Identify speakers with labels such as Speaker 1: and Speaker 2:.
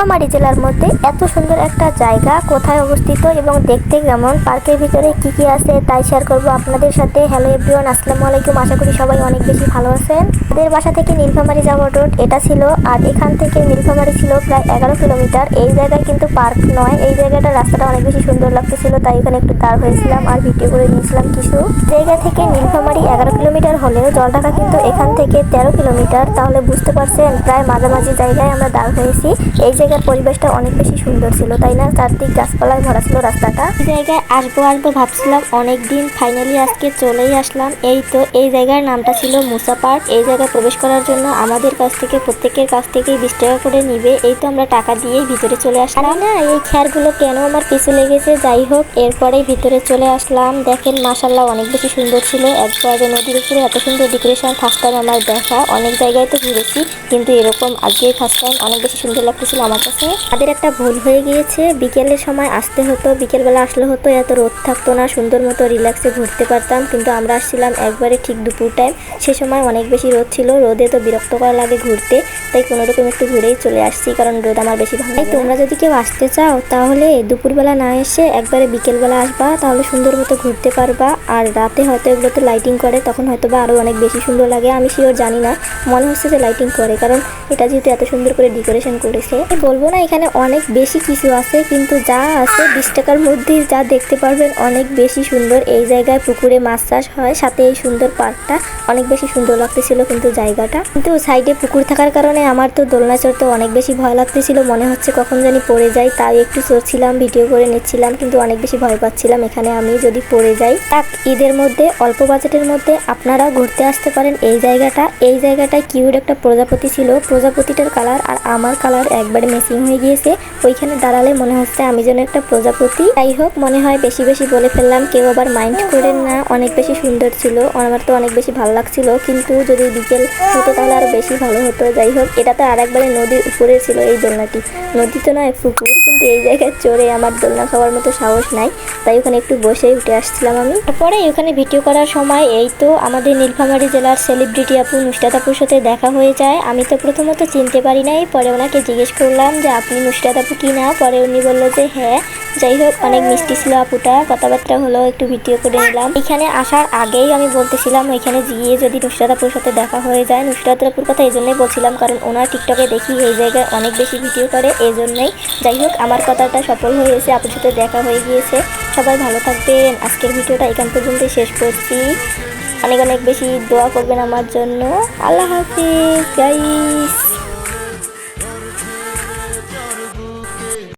Speaker 1: নীলফামারী জেলার মধ্যে এত সুন্দর একটা জায়গা, কোথায় অবস্থিত এবং দেখতে কেমন, পার্কের ভিতরে কি কি আছে তাই শেয়ার করব আপনাদের সাথে। হ্যালো এভরিওয়ান আসসালামু আলাইকুম। আশা করি সবাই অনেক বেশি ভালো আছেন। আমাদের বাসা থেকে নীলফামারী যাওয়ার রোড এটা ছিল, আর এখান থেকে নীলফামারী ছিল প্রায় এগারো কিলোমিটার। এই জায়গায় কিন্তু পার্ক নয়, এই জায়গাটা রাস্তাটা অনেক বেশি সুন্দর লাগতেছিল, তাই এখানে একটু দাঁড় হয়েছিলাম আর ভিডিও করে নিয়েছিলাম কিছু। জায়গা থেকে নীলফামারী এগারো কিলোমিটার হলেও জলঢাকা কিন্তু এখান থেকে তেরো কিলোমিটার, তাহলে বুঝতে পারছেন, প্রায় মাঝামাঝি জায়গায় আমরা দাঁড় হয়েছি। এই জায়গার পরিবেশটা অনেক বেশি সুন্দর ছিল, তাই না? চারদিক গাছপালায় ভরা ছিল রাস্তাটা। এই জায়গায় আসব আসব ভাবছিলাম অনেক দিন ফাইনালি আজকে চলেই আসলাম। এই তো, এই জায়গার নামটা ছিল মুসা পার্ক। এই জায়গায় প্রবেশ করার জন্য আমাদের কাছ থেকে, প্রত্যেকের কাছ থেকেই বিশ টাকা করে নিবে। এই তো আমরা টাকা দিয়েই ভিতরে চলে আসলাম। না, এই খেয়ারগুলো কেন আমার পিছু লেগেছে? যাই হোক, এরপরেই ভিতরে চলে আসলাম। দেখেন মাসাল্লাহ অনেক বেশি সুন্দর ছিল। এক একবারে নদীর উপরে এত সুন্দর ডেকোরেশন ফার্স্ট টাইম আমার দেখা। অনেক জায়গায় তো ঘুরেছি, কিন্তু এরকম আজকে ফার্স্ট টাইম অনেক বেশি সুন্দর লাগতেছিল আমার কাছে তাদের একটা ভুল হয়ে গিয়েছে। বিকেলের সময় আসতে হতো, বিকেলবেলা আসলে হতো, এত রোদ থাকতো না, সুন্দর মতো রিল্যাক্সে ঘুরতে পারতাম। কিন্তু আমরা আসছিলাম একবারে ঠিক দুপুর টাইম সে সময় অনেক বেশি রোদ ছিল, রোদে তো বিরক্ত করা লাগে ঘুরতে। তাই কোনোরকম একটু ঘুরেই চলে আসছি, কারণ রোদ আমার বেশি ভালো না। তোমরা যদি কেউ আসতে চাও, তাহলে দুপুরবেলা না এসে একবারে বিকেলবেলা আসবা, তাহলে সুন্দর মতো ঘুরতে পারবা। আর রাতে হয়তো এগুলোতে লাইটিং করে, তখন হয়তো বা আরও অনেক বেশি সুন্দর লাগে। আমি শিওর জানি না, মনে হচ্ছে যে লাইটিং করে, কারণ এটা যেহেতু এত সুন্দর করে ডেকোরেশন করেছে। বলব না, এখানে অনেক বেশি কিছু আছে, কিন্তু যা আছে বিশ টাকার মধ্যে যা দেখতে পারবেন অনেক বেশি সুন্দর। এই জায়গায় পুকুরে মাছ চাষ হয়, সাথে এই সুন্দর পার্কটা অনেক বেশি সুন্দর লাগতেছিল কিন্তু জায়গাটা। কিন্তু সাইডে পুকুর থাকার কারণে আমার তো দোলনা চড়তে অনেক বেশি ভয় লাগতেছিল, মনে হচ্ছে কখন জানি পড়ে যাই, তাই একটু চড়ছিলাম, ভিডিও করে নিচ্ছিলাম, কিন্তু অনেক বেশি ভয় পাচ্ছিলাম, এখানে আমি যদি পড়ে যাই। এক ঈদের মধ্যে, অল্প বাজেটের মধ্যে আপনারা ঘুরতে আসতে পারেন এই জায়গাটা। এই জায়গাটায় কিউট একটা প্রজাপতি ছিল, প্রজাপতিটার কালার আর আমার কালার একবারে মেসিং হয়ে গিয়েছে। ওইখানে দাঁড়ালে মনে হচ্ছে আমি যেন একটা প্রজাপতি। যাই হোক, মনে হয় বেশি বেশি বলে ফেললাম। কেউ আবার মাইন্ড করেন না। অনেক বেশি সুন্দর ছিল। আমার তো অনেক বেশি ভালো লাগছিল। কিন্তু যদি বিকেল হতো তাহলে আরও বেশি ভালো হতো। যাই হোক, এটা তো আর একবারে নদীর উপরে ছিল এই দোলনাটি। নদী তো নয়, পুকুর। কিন্তু এই জায়গায় চড়ে আমার দোলনা খাওয়ার মতো সাহস নাই। তাই ওখানে একটু বসে উঠে আসছিলাম আমি। তারপরে ওখানে ভিডিও করার সময় এই তো আমাদের নীলফামারী জেলার সেলিব্রিটি আপু নুসরাত আপুর সাথে দেখা হয়ে যায়। আমি তো প্রথমত চিনতে পারি নাই, পরে ওনাকে জিজ্ঞেস করলাম যে, আপনি নুসরাত আপু কি না? পরে উনি বলল যে হ্যাঁ যাই হোক, অনেক মিষ্টি ছিল আপুটা, কথাবার্তা হলো, একটু ভিডিও করে নিলাম। এখানে আসার আগেই আমি বলতেছিলাম ওইখানে গিয়ে যদি নুসরাত আপুর সাথে দেখা হয়ে যায়, নুসরাত আপুর কথা এই জন্যই বলছিলাম, কারণ ওনার টিকটকে দেখি এই জায়গায় অনেক বেশি ভিডিও করে এই জন্যই যাই হোক আমার কথাটা সফল হয়েছে আপনার সাথে দেখা হয়ে গিয়েছে। সবাই ভালো থাকবেন। আজকের ভিডিওটা এখান পর্যন্ত শেষ করছি। অনেক অনেক বেশি দোয়া করবেন আমার জন্য। আল্লাহ হাফিজ গাইস